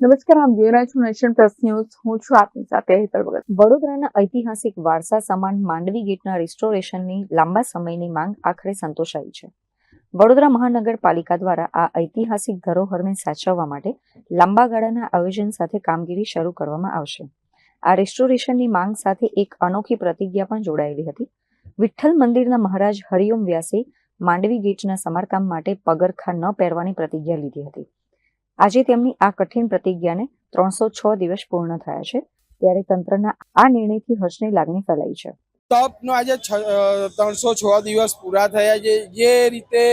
નમસ્કાર આપ જોઈ રહ્યા છો નેશન પ્લસ ન્યૂઝ. હું છું આપની સાથે હેતલ ભગત. વડોદરાના ઐતિહાસિક વારસા સમાન માંડવી ગેટના રિસ્ટોરેશનની લાંબા સમયની માંગ આખરે સંતોષાઈ છે. વડોદરા મહાનગરપાલિકા દ્વારા આ ઐતિહાસિક ધરોહરને સાચવવા માટે લાંબા ગાળાના આયોજન સાથે કામગીરી શરૂ કરવામાં આવશે. આ રિસ્ટોરેશનની માંગ સાથે એક અનોખી પ્રતિજ્ઞા પણ જોડાયેલી હતી. વિઠ્ઠલ મંદિરના મહારાજ હરિઓમ વ્યાસે માંડવી ગેટના સમારકામ માટે પગરખા ન પહેરવાની પ્રતિજ્ઞા લીધી હતી. આજે તેમની આ કઠિન પ્રતિજ્ઞાને ત્રણસો છ દિવસ પૂર્ણ થયા છે, ત્યારે તંત્રના આ નિર્ણયથી હર્ષની લાગણી ફેલાઈ છે. તપનો આજે ત્રણસો છ દિવસ પૂરા થયા છે. જે રીતે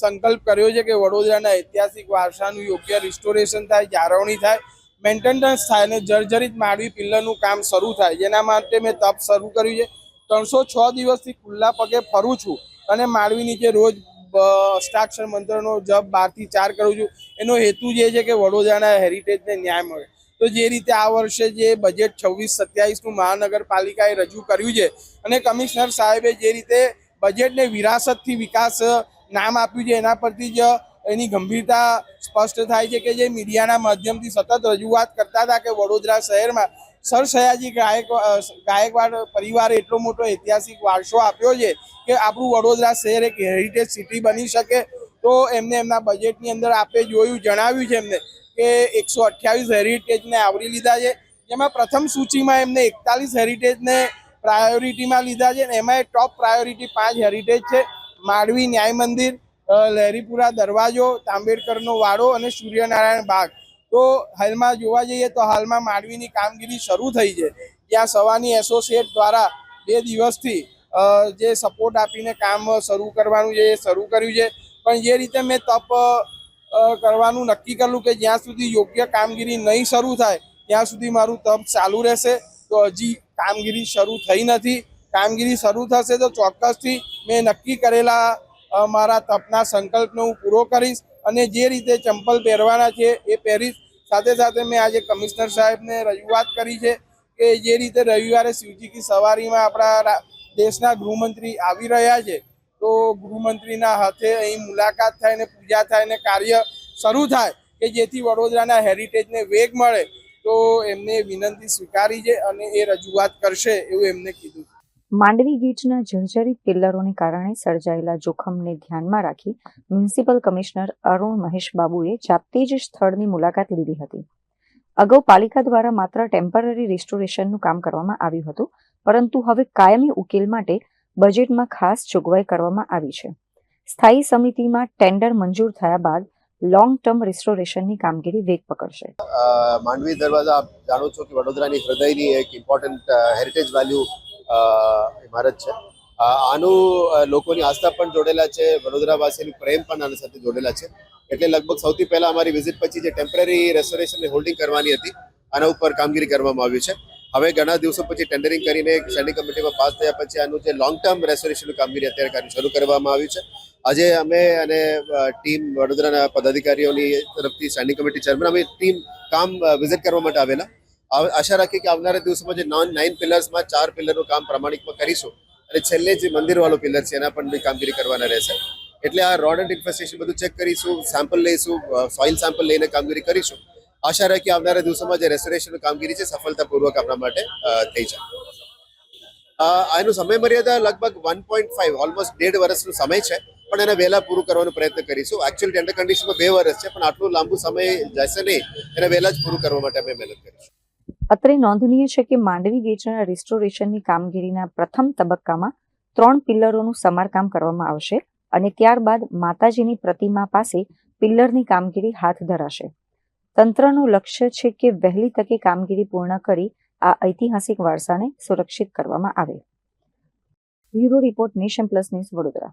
સંકલ્પ કર્યો છે કે વડોદરાના ઐતિહાસિક વારસાનું યોગ્ય રિસ્ટોરેશન થાય, જાળવણી થાય મેન્ટેનન્સ થાય અને જર્જરિત માળવી પિલ્લરનું કામ શરૂ થાય, જેના માટે મેં તપ શરૂ કર્યું છે. ત્રણસો છ દિવસથી ખુલ્લા પગે ફરું છું અને માળવીની નીચે રોજ અષ્ટાક્ષર મંત્રનો જપ બારથી ચાર કરું છું. એનો હેતુ જે છે કે વડોદરાના હેરિટેજને ન્યાય મળે. તો જે રીતે આ વર્ષે જે બજેટ છવ્વીસ, સત્યાવીસનું મહાનગરપાલિકાએ રજૂ કર્યું છે અને કમિશનર સાહેબે જે રીતે બજેટને વિરાસતથી વિકાસ નામ આપ્યું છે, એના પરથી જ એની ગંભીરતા સ્પષ્ટ થાય છે કે જે મીડિયાના માધ્યમથી સતત રજૂઆત કરતા હતા કે વડોદરા શહેરમાં સર સયાજી ગાયક ગાયકવાડ પરિવારે એટલો મોટો ઐતિહાસિક વારસો આપ્યો છે કે આપણું વડોદરા શહેર એક હેરિટેજ સિટી બની શકે. તો એમને એમના બજેટની અંદર આપે જોયું, જણાવ્યું છે એમને કે એકસો અઠ્યાવીસ હેરિટેજને આવરી લીધા છે. જેમાં પ્રથમ સૂચિમાં એમને એકતાલીસ હેરિટેજને પ્રાયોરિટીમાં લીધા છે અને એમાં ટોપ પ્રાયોરિટી પાંચ હેરિટેજ છે. માંડવી ન્યાય મંદિર લહેરીપુરા દરવાજો, તાંબેડકરનો વાડો અને સૂર્યનારાયણ બાગ. તો હાલમાં જોવા જઈએ તો હાલમાં માંડવીની કામગીરી શરૂ થઈ છે. ત્યાં સવાની એસોસિએટ દ્વારા બે દિવસથી જે સપોર્ટ આપીને કામ શરૂ કરવાનું છે, એ શરૂ કર્યું છે. પણ જે રીતે મેં તપ કરવાનું નક્કી કરેલું કે જ્યાં સુધી યોગ્ય કામગીરી નહીં શરૂ થાય, ત્યાં સુધી મારું તપ ચાલુ રહેશે. તો હજી કામગીરી શરૂ થઈ નથી. કામગીરી શરૂ થશે તો ચોક્કસથી મેં નક્કી કરેલા મારા તપના સંકલ્પને હું પૂરો કરીશ અને જે રીતે ચંપલ પહેરવાના છે એ પહેરીશ. સાથે સાથે મેં આજે કમિશનર સાહેબને રજૂઆત કરી છે કે જે રીતે રવિવારે શિવજી કી સવારીમાં આપણા દેશના ગૃહમંત્રી આવી રહ્યા છે, તો ગૃહમંત્રીના હાથે અહીં મુલાકાત થાય ને પૂજા થાય ને કાર્ય શરૂ થાય કે જેથી વડોદરાના હેરિટેજને વેગ મળે, તો એમને વિનંતી સ્વીકારી છે અને એ રજૂઆત કરશે એવું એમને કીધું માંડવી ગીચના જર્જરિત પિલ્લરોને કારણે સર્જાયેલા જોખમને ધ્યાનમાં રાખી મ્યુનિસિપલ કમિશનર અરુણ મહેશ બાબુએ જાતે જ સ્થળની મુલાકાત લીધી હતી. અગાઉ પાલિકા દ્વારા માત્ર ટેમ્પરરી રિસ્ટોરેશનનું કામ કરવામાં આવ્યું હતું, પરંતુ હવે કાયમી ઉકેલ માટે બજેટમાં ખાસ જોગવાઈ કરવામાં આવી છે. સ્થાયી સમિતિમાં ટેન્ડર મંજૂર થયા બાદ લોંગ ટર્મ રિસ્ટોરેશનની કામગીરી વેગ પકડશે. માંડવી દરવાજા જાણો છો કે વડોદરાની હૃદયની એક ઇમ્પોર્ટન્ટ હેરિટેજ વેલ્યુ ઇમારત છે. આનું લોકોની આસ્થા પણ જોડેલા છે, વડોદરાવાસીનું પ્રેમ પણ આના સાથે જોડેલા છે. એટલે લગભગ સૌથી પહેલા અમારી વિઝિટ પછી જે ટેમ્પરરી રેસ્ટોરેશનની હોલ્ડિંગ કરવાની હતી, આના ઉપર કામગીરી કરવામાં આવી છે. હવે ઘણા દિવસો પછી ટેન્ડરિંગ કરીને સ્ટેન્ડિંગ કમિટીમાં પાસ થયા પછી આનું જે લોંગ ટર્મ રેસ્ટોરેશનની કામગીરી અત્યારે શરૂ કરવામાં આવી છે. આજે અમે અને ટીમ વડોદરાના પદાધિકારીઓની તરફથી સ્ટેન્ડિંગ કમિટી ચેરમેન અમે ટીમ કામ વિઝિટ કરવા માટે આવેલા. આશા રાખીએ કે આવનારા દિવસોમાં જે નોન નાઇન પિલર્સમાં ચાર પિલરનું કામ પ્રમાણિકમાં કરીશું અને છેલ્લે જે મંદિરવાળો પિલર છે, એના પણ કામગીરી કરવાના રહેશે. એટલે આ રોડ એન્ડ ઇન્ફ્રાસ્ટ્રક્ચર બધું ચેક કરીશું સેમ્પલ લઈશું સોઇલ સેમ્પલ લઈને કામગીરી કરીશું. આશા રાખીએ આવનારા દિવસોમાં જે રેસ્ટોરેશનની કામગીરી છે, સફળતાપૂર્વક આપણા માટે થઈ જાય. આનું સમય મર્યાદા લગભગ વન પોઈન્ટ ફાઈવ ઓલમોસ્ટ દેઢ વર્ષનો સમય છે, પણ એને વહેલા પૂરું કરવાનો પ્રયત્ન કરીશું. એકચ્યુઅલી ટેન્ડર કન્ડિશનમાં બે વર્ષ છે, પણ આટલું લાંબુ સમય જશે નહીં, એને વહેલા જ પૂરું કરવા માટે અમે મહેનત કરીશું. અત્રે નોંધનીય છે કે માંડવી ગેટના રિસ્ટોરેશનની કામગીરીના પ્રથમ તબક્કામાં ત્રણ પિલ્લરોનું સમારકામ કરવામાં આવશે અને ત્યારબાદ માતાજીની પ્રતિમા પાસે પિલ્લરની કામગીરી હાથ ધરાશે. તંત્રનું લક્ષ્ય છે કે વહેલી તકે કામગીરી પૂર્ણ કરી આ ઐતિહાસિક વારસાને સુરક્ષિત કરવામાં આવે. Bureau report nation plus news Vadodara.